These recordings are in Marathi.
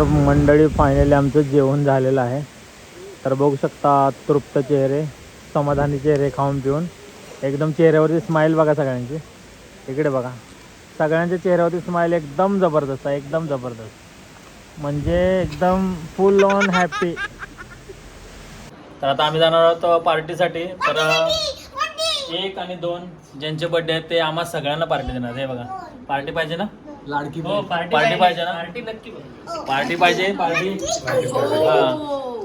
तर मंडळी फायनली आमचं जेवण झालेलं आहे. तर बघू शकता तृप्त चेहरे समाधानी चेहरे खाऊन पिऊन. एकदम चेहऱ्यावरती स्माईल बघा सगळ्यांची. इकडे बघा. सगळ्यांच्या चेहऱ्यावरती स्माईल एकदम जबरदस्त आहे एकदम जबरदस्त. म्हणजे एकदम फुल ऑन हॅपी तर आता आम्ही जाणार आहोत पार्टीसाठी तर एक आणि दोन ज्यांचे बर्थडे आहेत ते आम्हा सगळ्यांना पार्टी देणार. हे बघा. पार्टी पाहिजे ना? लाडकी हो पार्टी पार्टी पाहिजे. ना? पार्टी नक्की पाहिजे. पार्टी पाहिजे पार्टी.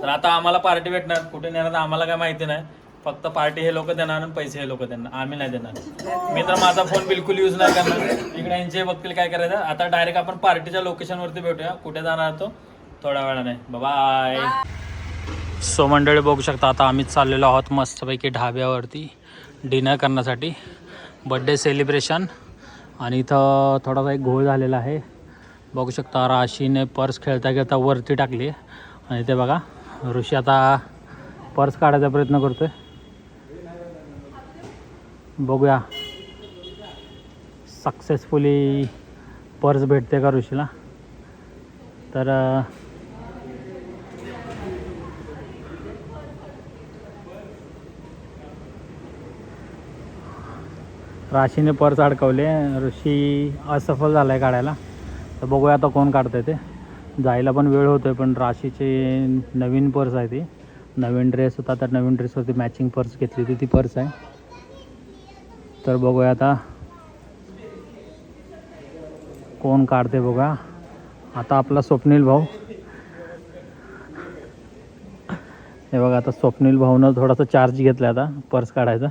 तर आता आम्हाला पार्टी भेटणार. कुठे नेणार तर आम्हाला काय माहिती नाही. फक्त पार्टी हे लोक देणार आणि पैसे हे लोक देणार. आम्ही नाही देणार. मी तर माझा फोन बिलकुल यूज नाही करणार. इकडे यांचे बघतील काय करायचं? आता डायरेक्ट आपण पार्टीच्या लोकेशनवरती भेटूया. कुठे जाणार तो? थोड्या वेळाने. बाय सो मंडळी बघू शकता आता आम्ही चाललेलो आहोत मस्तपैकी ढाब्यावरती. डिनर करण्यासाठी. बड्डे सेलिब्रेशन आणि इथं थोडासा एक घोळ झालेला आहे. बघू शकता राशीने पर्स खेळता खेळता वरती टाकली. आणि ते बघा ऋषी आता पर्स काढायचा प्रयत्न करतोय. बघूया. सक्सेसफुली पर्स भेटते का ऋषीला? तर राशीने पर्स अडकवले. ऋषी असफल झाला आहे काढायला. तर बघूया आता कोण काढतंय ते. जायला पण वेळ होतोय पण राशीची नवीन पर्स आहे ती. नवीन ड्रेस होता तर नवीन ड्रेसवरती मॅचिंग पर्स घेतली होती ती पर्स आहे. तर बघूया आता कोण काढते बघा. आता आपला स्वप्नील भाऊ. हे बघा आता स्वप्नील भाऊनं थोडासा चार्ज घेतला आता पर्स काढायचा.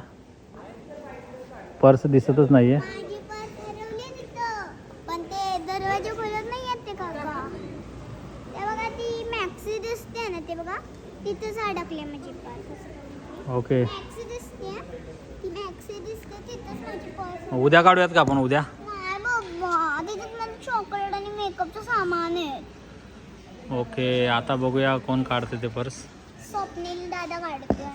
पर्स दिसतच नाही आहे माझी पर्स हरवली तिथं. पण ते दरवाजे खोलत नाही आहेत ते काका. ते बघा ती मॅक्सी दिसते ना ते बघा. तिथंच अडकले माझी पर्स. ओके. मॅक्सी दिसते ती मॅक्सी दिसते तिथंच माझी पर्स उद्या काढूयात का आपण? उद्या? चॉकलेट आणि मेकअपचं सामान आहे. ओके आता बघूया कोण काढते ते पर्स. स्वप्नील दादा काढतोय.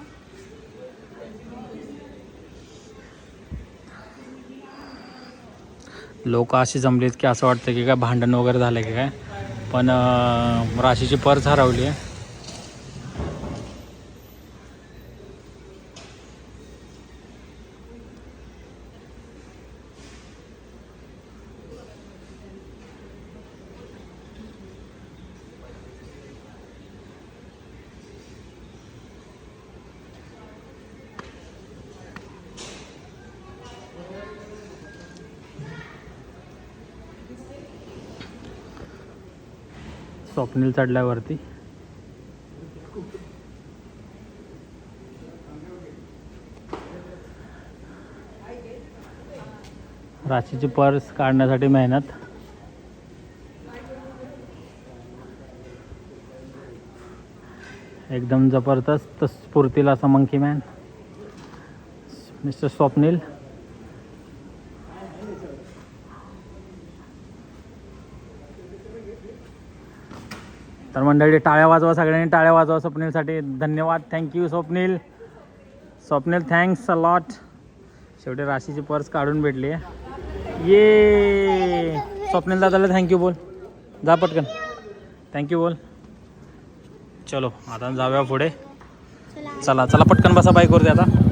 लोक अशी जमलीत की असं वाटतं की काय भांडण वगैरे झालं की काय. पण राशीची पर्स हरवली आहे. स्वप्नील चढल्यावरती. राशीची पर्स काढण्यासाठी मेहनत. एकदम जबरदस्त स्फूर्तीला असा मंकी मॅन मिस्टर स्वप्नील. तर मंडळी टाळ्या वाजवा सगळ्यांनी टाळ्या वाजवा स्वप्नीलसाठी. धन्यवाद. Thank you Swapnil. Swapnil thanks a lot शेवटी राशीची पर्स काढून भेटली. आहे ये! स्वप्नील दादाला थँक्यू बोल. जा पटकन. थँक्यू बोल. चलो आता जाऊया पुढे. चला चला चला पटकन बसा बाईकवरती आता.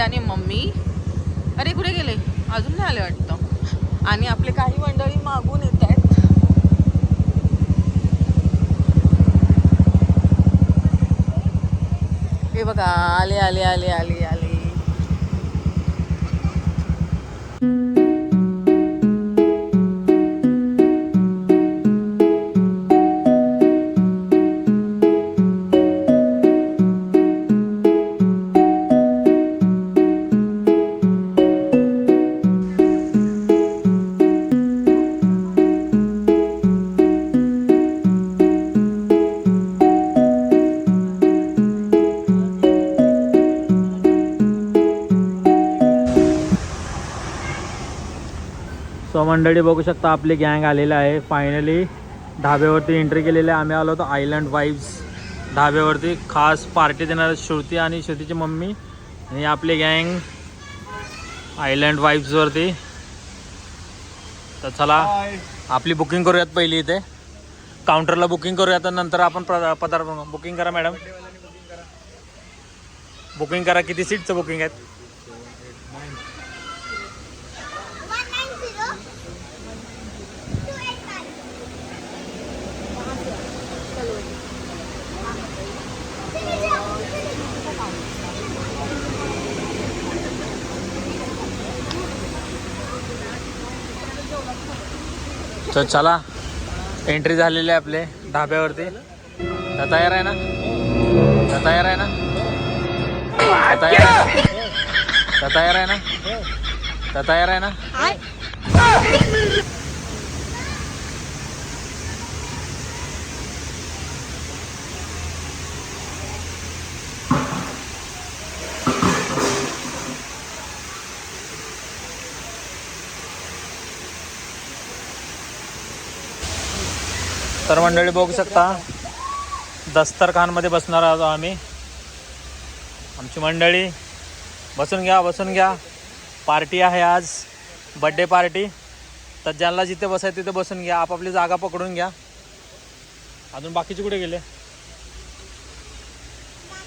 आजी आणि मम्मी. अरे कुठे गेले? अजून नाही आले वाटतं. आणि आपले काही मंडळी मागून येत आहेत. हे बघा आले आले आले आले. मंडळी बघू शकता आपली गँग आलेली आहे. फायनली ढाब्यावरती एंट्री केलेली आहे. आम्ही आलो होतो आयलँड वाईब्स ढाब्यावरती. खास पार्टी देणार श्रुती आणि श्रुतीची मम्मी आणि आपली गँग आयलँड वाईब्सवरती तर चला आपली बुकिंग करूयात पहिली इथे. काउंटरला बुकिंग करूयात नंतर आपण पदार्थ. बुकिंग करा मॅडम बुकिंग करा. किती सीटचं बुकिंग आहेत? तर चला एंट्री झालेली आहे आपले ढाब्यावरती तर तयार आहे ना? तर तयार आहे ना? तयार आहे. ना तयार आहे ना? तयार आहे ना? तर मंडळी बघू शकता दस्तरखानमध्ये बसणार आहोत आम्ही. आमची मंडळी बसून घ्या बसून घ्या. पार्टी आहे आज बड्डे पार्टी तर ज्यांना जिथे बसायचं तिथे बसून घ्या आपापली जागा पकडून घ्या. अजून बाकीचे कुठे गेले?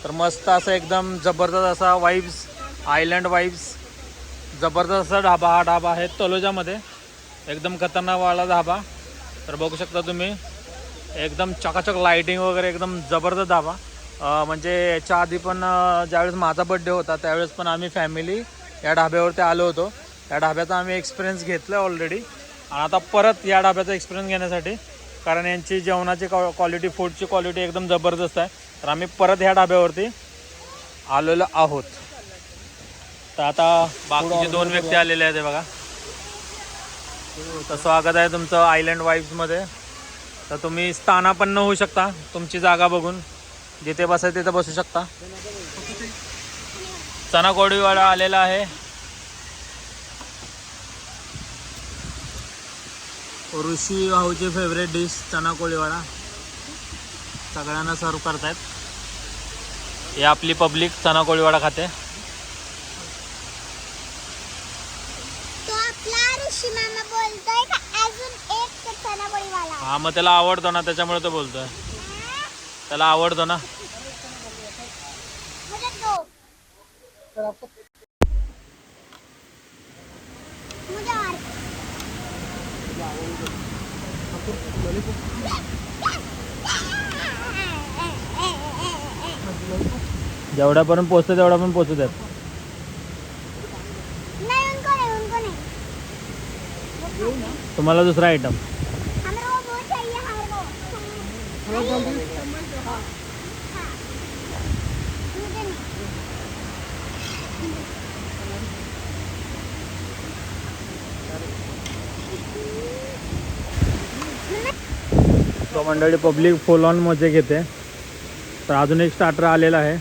तर मस्त असं एकदम जबरदस्त असा वाईब्स आयलँड वाईब्स जबरदस्त असा ढाबा हा ढाबा आहे तलोजामध्ये. एकदम खतरनाकवाला ढाबा. तर बघू शकता तुम्ही एकदम चकाचक लाईटिंग वगैरे एकदम जबरदस्त धाबा म्हणजे याच्या आधी पण ज्यावेळेस माझा बड्डे होता त्यावेळेस पण आम्ही फॅमिली या ढाब्यावरती आलो होतो. या ढाब्याचा आम्ही एक्सपिरियन्स घेतला ऑलरेडी आणि आता परत या ढाब्याचा एक्सपिरियन्स घेण्यासाठी कारण यांची जेवणाची क्वालिटी फूडची क्वालिटी एकदम जबरदस्त आहे. तर आम्ही परत ह्या ढाब्यावरती आलेलो आहोत. तर आता बाकीचे दोन व्यक्ती आलेले आहेत बघा. तर स्वागत आहे तुमचं आयलँड वाईफ्समध्ये तर तुम्ही स्थानापन्न होऊ शकता तुमची जागा बघून. जिथे बसायचं तिथे बसू शकता. चना कोडीवाडा आलेला आहे. ऋषी भाऊची फेवरेट डिश चना कोळीवाडा सगळ्यांना सर्व करतायत. हे आपली पब्लिक चना कोळीवाडा खाते तो आपला ऋषी मामा बोलतोय का अजून एक चणापोळीवाला हा मग त्याला आवडतो ना त्याच्यामुळे तो बोलतोय. त्याला आवडतो ना. जेवढ्यापर्यंत पोचतो तेवढा पण पोचू तुम्हाला दुसरा आयटम तो मंडळी पब्लिक फुल ऑन मजे घेते. तर अजून एक स्टार्टर आलेला आहे.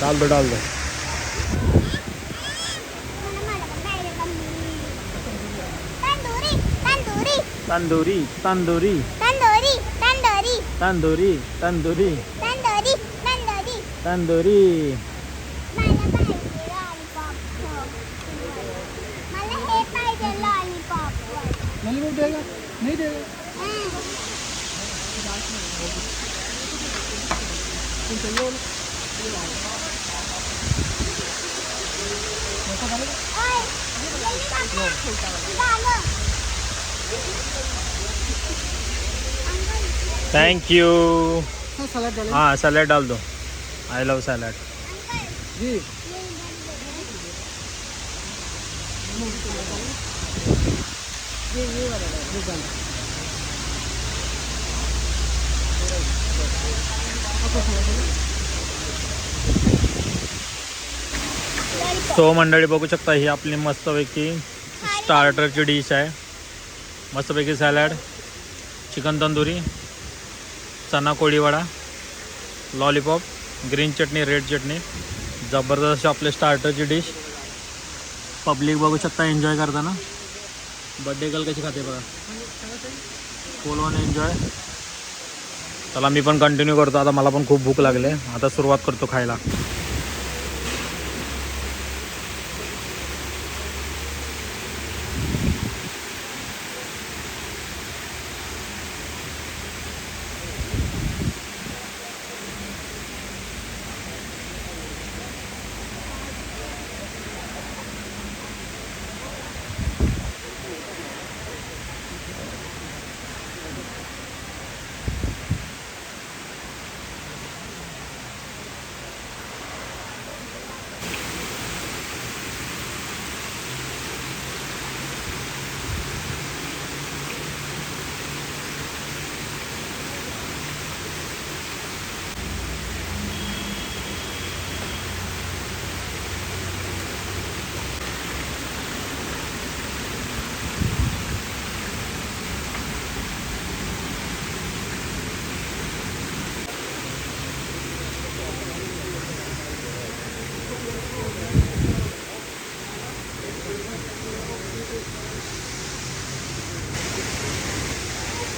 डाल दो डाल दो तंदूरी तंदूरी तंदुरी तंदुरी तंदूरी तंदूरी तंदुरी तंदुरी तंदूरी तंदूरी तंदुरी मला पाहिजे लॉलीपॉप मला हे पाहिजे लॉलीपॉप थैंक यू हाँ सैलेड डाल दो. आई लव सैलेड सो मंडळी बघू शकता ही आपली मस्तपैकी स्टार्टरची डिश आहे. मस्तपैकी salad chicken tandoori chana Koliwada lollipop green chutney red chutney जबरदस्त अशी स्टार्टरची डिश पब्लिक बघू शकता एन्जॉय करताना. बड्डे गर्ल कशी खाते बघा. फुल ऑन एन्जॉय चला मी पण कंटिन्यू करतो. आता मला पण खूप भूक लागले. आता सुरुवात करतो खायला.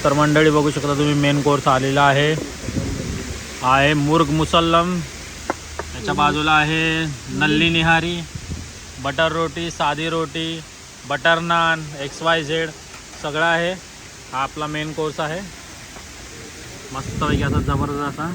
तर मंडळी बघू शकता तुम्ही मेन कोर्स आलेला आहे. आहे मुर्ग मुसल्लम. त्याच्या बाजूला आहे नल्ली निहारी बटर रोटी साधी रोटी butter naan X Y Z सगळं आहे. हा आपला मेन कोर्स आहे. मस्तपैकी असा जबरदस्त असा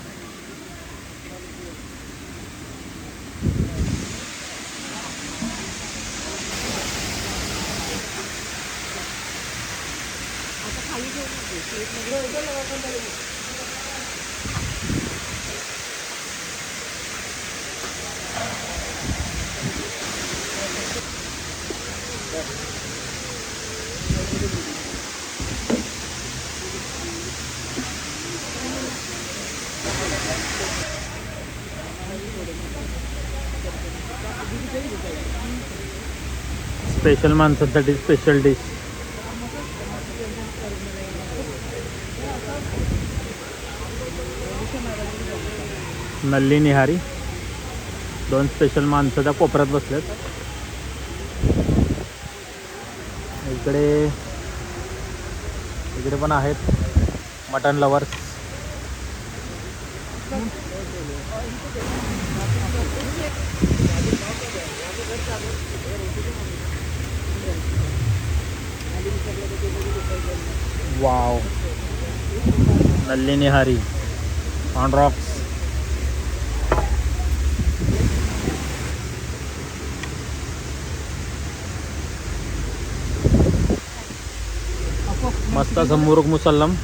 स्पेशल माणसांसाठी स्पेशल डिश नल्ली निहारी. दोन स्पेशल माणसं त्या कोपऱ्यात बसलेत. इकडे इकडे पण आहेत mutton lovers wow nalli nihari. On rocks मस्त असं मुरुग मुसल्लम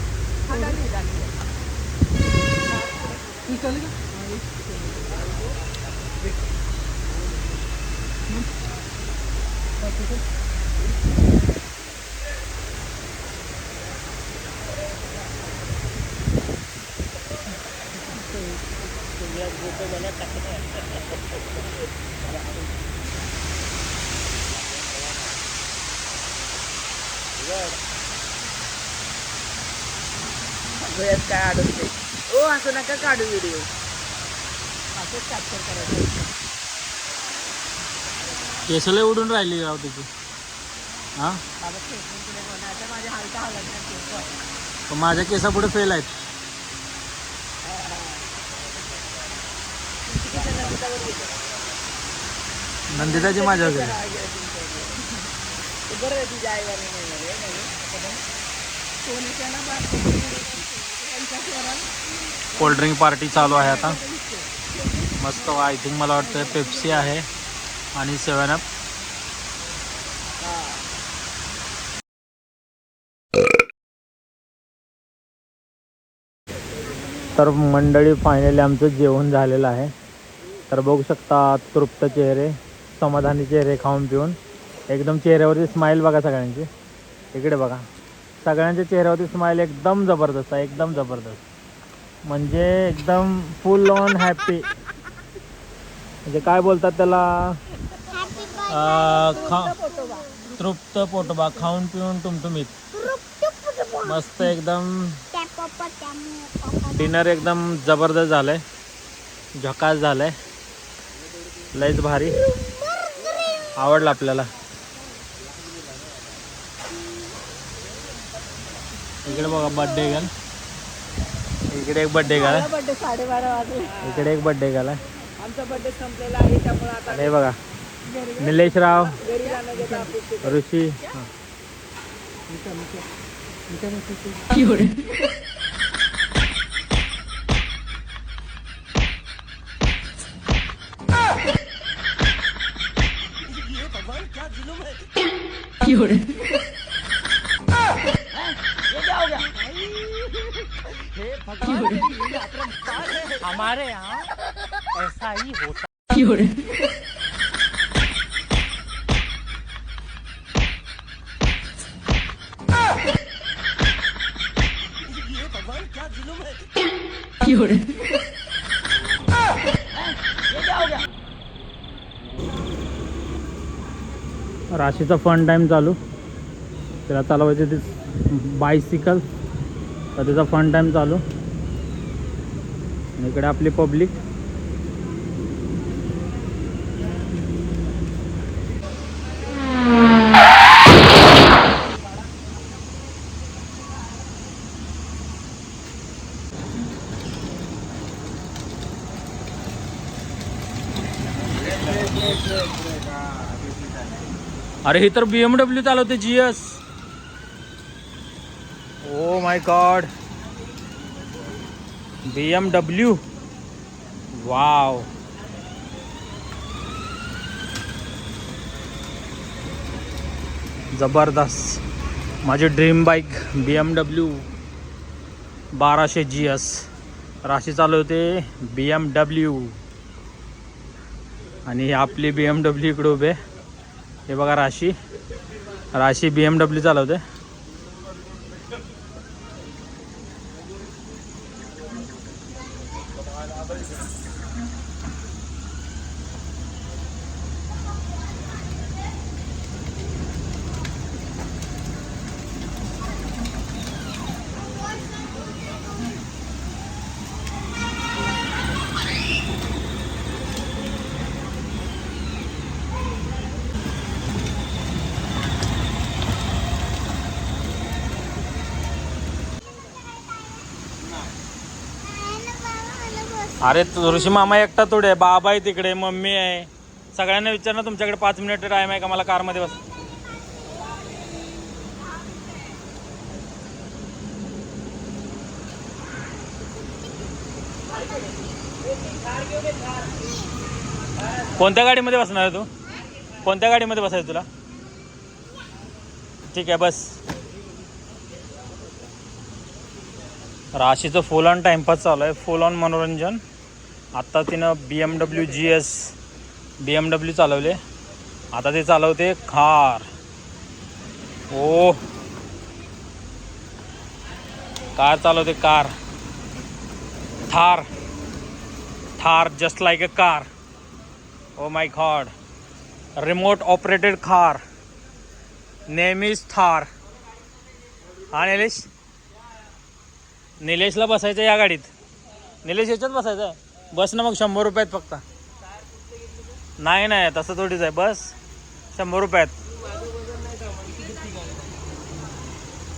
वेळेत काय अडवते ओ असं नका काढू व्हिडिओ असंच कॅप्चर करायचं केसला उडून राहिली राव तिची हां बाबा खेचून तुला बनायचं माझ्या हालता हालत नाही केस. पण माझ्या केसापुढे फेल आहेत किती नंदितावर गेलं. नंदिताची माझ्या वगैरे काय आहे तुमच्याकडे? ते बरं आहे तुझ्या नाही नाही? सोनीच्या ना स्वरात कोल्ड्रिंक पार्टी चालू आहे आता. मस्त आय थिंक मला वाटतं पेप्सी आहे आणि सेवन अप. तर मंडळी फायनली आमचं जेवण झालेलं आहे. तर बघू शकता तृप्त चेहरे समाधानी चेहरे खाऊन पिऊन. एकदम चेहऱ्यावरती स्माईल बघा सगळ्यांची. इकडे बघा. सगळ्यांच्या चेहऱ्यावरती स्माईल एकदम जबरदस्त आहे एकदम जबरदस्त. म्हणजे एकदम फुल ऑन हॅपी म्हणजे काय बोलतात त्याला? खा तृप्त पोटोबा खाऊन पिऊन टुमटुमीत मस्त एकदम. डिनर एकदम जबरदस्त झालंय. झकास झालंय. लयच भारी. आवडलं आपल्याला. इकडे बघा बर्थडे गर्ल इकडे एक बर्थडे गर्ल बर्थडे साडेबारा वाजले. इकडे एक बर्थडे गर्ल आमचा बर्थडे संपलेला आहे त्यामुळे आता हे बघा निलेश राव ऋषी. हा. हमारे यहाँ ऐसा ही होता। राशीचा फन टाईम चालू. त्याला चालवायचे ते बायसिकल तर त्याचा फन टाईम चालू. इकडे आपली पब्लिक. अरे हे तर बी एम डब्ल्यू चालवते G S oh my god B M W wow जबरदस्त. माझी dream bike B M W बाराशे जी एस राशी चालवते बी एम डब्ल्यू आणि आपली बी एम डब्ल्यू इकडे उभे. हे बघा राशी. राशी बी एम डब्ल्यू चालवते. अरे ऋषी मामा एकटा थोडे आहे. बाबा आहे तिकडे मम्मी आहे. सगळ्यांना विचार ना तुमच्याकडे पाच मिनिट टाइम आहे का? मला कारमध्ये बस. कोणत्या गाडीमध्ये बसणार आहे तू? कोणत्या गाडीमध्ये बसायचं तुला? ठीक आहे बस. राशीचं फुल ऑन टाइमपास चालू आहे. फुल ऑन मनोरंजन. आत्ता तिनं B M W G S B M W चालवले. आता ते चालवते खार ओ. कार चालवते car. Thar. Thar just like a car oh my god remote operated car name is Thar हा निलेश निलेशला बसायचं या गाडीत. निलेश याच्यात बसायचं? आहे बस ना मग शंभर रुपयात फक्त. नाही नाही तसं थोडीच आहे. बस शंभर रुपयात.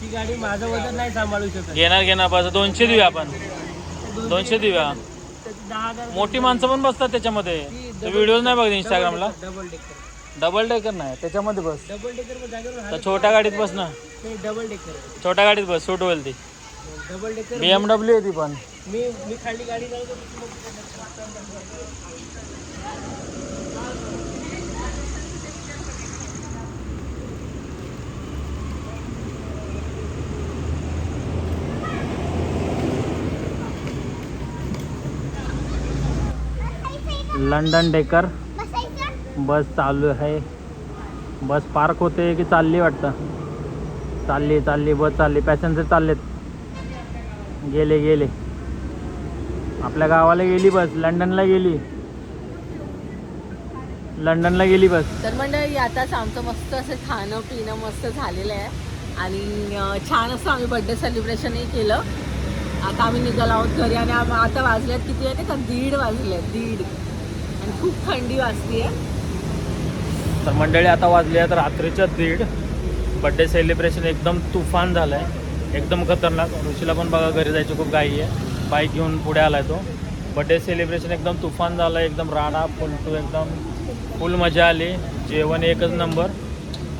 ती गाडी माझं वजन नाही सांभाळू शकत. घेणार घेणार. बस दोनशे देऊया आपण. दोनशे देऊया. मोठी माणसं पण बसतात त्याच्यामध्ये. व्हिडिओ नाही बघ इंस्टाग्रामला डबल डेकर डबल डेकर नाही त्याच्यामध्ये बस. डबल डेकर छोट्या गाडीत बस ना. डबल डेकर छोट्या गाडीत बस सूट होईल ती. Double decker B M W आहे ती पण. मी मी खाली गाडी लंडन डेकर बस चालू आहे. बस पार्क होते की चालली वाटतं? चालली चालली बस चालली. पॅसेंजर चाललेत. गेले गेले. आपल्या गावाला गेली बस लंडनला गेली. लंडनला गेली बस. तर मंडळी आताच आमचं मस्त असं खाणं पिणं मस्त झालेलं आहे. आणि छान असं आम्ही बड्डे सेलिब्रेशनही केलं. आता आम्ही निघालो आहोत घरी आणि आता वाजल्यात किती आहे का? दीड वाजले दीड. आणि खूप थंडी वाजली आहे तर मंडळी आता वाजली आहेत रात्रीच्या दीड. बड्डे सेलिब्रेशन एकदम तुफान झालं आहे एकदम खतरनाक. ऋषीला पण बघा घरी जायची खूप घाई आहे. बाईक घेऊन पुढे आलाय तो. बड्डे सेलिब्रेशन एकदम तुफान झालं एकदम राडा फुलटू एकदम फुल मजा आली. जेवण एकच नंबर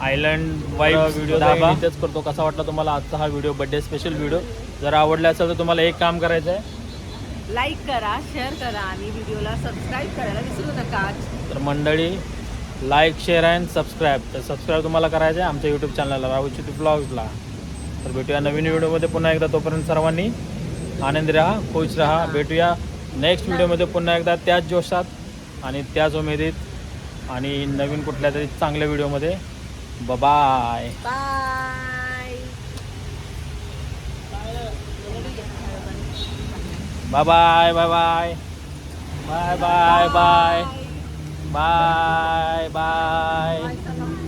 आयलंड वाईफ व्हिडिओ इथेच करतो. कसा वाटला तुम्हाला आजचा हा व्हिडिओ बड्डे स्पेशल व्हिडिओ जर आवडला असेल तर तुम्हाला एक काम करायचं आहे लाईक करा शेअर करा आणि व्हिडिओला सबस्क्राईब करायला विसरू नका. तर मंडळी लाईक शेअर अँड सबस्क्राईब तर सबस्क्राईब तुम्हाला करायचं आहे आमच्या यूट्यूब चॅनलला राहुल चिटी ब्लॉग्सला तर भेटूया नवीन व्हिडिओमध्ये पुन्हा एकदा. तोपर्यंत सर्वांनी आनंदी राहा खुश राहा. भेटूया नेक्स्ट व्हिडिओमध्ये पुन्हा एकदा त्याच जोशात आणि त्याच उमेदीत. आणि नवीन कुठल्या तरी चांगल्या व्हिडिओमध्ये. Bye bye bye bye bye bye bye bye bye bye bye